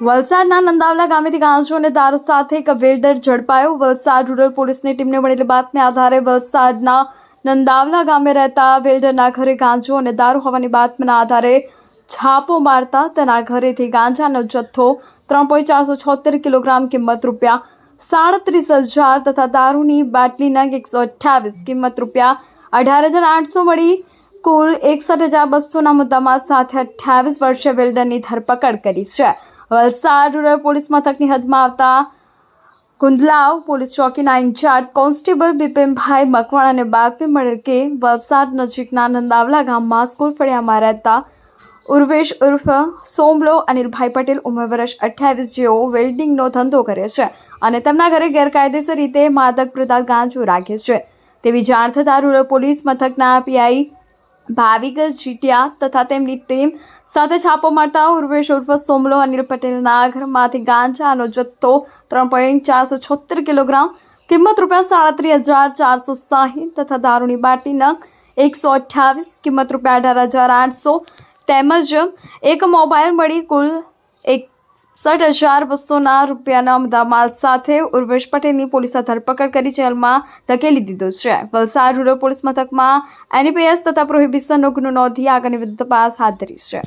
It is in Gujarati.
વલસાડના નંદાવલા ગામેથી ગાંજો અને દારૂ સાથે એક વેલ્ડર ઝડપાયો. વલસાડ રૂરલ પોલીસની ટીમને મળેલી બાતમી આધારે વલસાડના નંદાવલા ગામે રહેતા વેલ્ડરના ઘરે ગાંજો અને દારૂ હોવાની બાતમીના આધારે છાપો મારતા તેના ઘરેથી ગાંજાનો જથ્થો ત્રણ પોઈન્ટ ચારસો છોતેર કિલોગ્રામ કિંમત રૂપિયા સાડત્રીસ હજાર તથા દારૂની બાટલીના એકસો અઠ્ઠાવીસ કિંમત રૂપિયા અઢાર હજાર આઠસો મળી કુલ એકસઠ હજાર બસોના મુદ્દામાં સાથે અઠ્ઠાવીસ વર્ષે વેલ્ડરની ધરપકડ કરી છે. વલસાડ રૂરલ પોલીસ મથકની હદમાં આવતા કુંદલાવ પોલીસ ચોકીના ઇન્ચાર્જ કોન્સ્ટેબલ બિપિનભાઈ મકવાણાને બાતમી મળેલ કે વલસાડ નજીકના નંદાવલા ગામમાં સ્કૂલ ફળિયામાં રહેતા ઉર્વેશ ઉર્ફ સોમલો અનિલભાઈ પટેલ ઉંમર વર્ષ અઠ્યાવીસ જેઓ વેલ્ડિંગનો ધંધો કરે છે અને તેમના ઘરે ગેરકાયદેસર રીતે માદક પદાર્થ ગાંજો રાખે છે. તેવી જાણ થતાં રૂરલ પોલીસ મથકના પીઆઈ ભાવિક જીટિયા તથા તેમની ટીમ સાથે છાપો મારતા ઉર્વેશ ઉર્ફ સોમલો અનિલ પટેલના ઘરમાંથી ગાંજાનો જથ્થો ત્રણ પોઈન્ટ ચારસો છોતેર કિલોગ્રામ, કિંમત રૂપિયા સાડત્રીસ હજાર ચારસો સાહીઠ તથા દારૂની બાટીના એકસો અઠ્ઠાવીસ, કિંમત રૂપિયા અઢાર હજાર આઠસો તેમજ એક મોબાઈલ મળી કુલ એકસઠ હજાર બસોના રૂપિયાના મુદ્દામાલ સાથે ઉર્વેશ પટેલની પોલીસે ધરપકડ કરી જેલમાં ધકેલી દીધો છે. વલસાડ રૂરલ પોલીસ મથકમાં એનપીએસ તથા પ્રોહિબિશનનો ગુનો નોંધી આગળની તપાસ હાથ ધરી છે.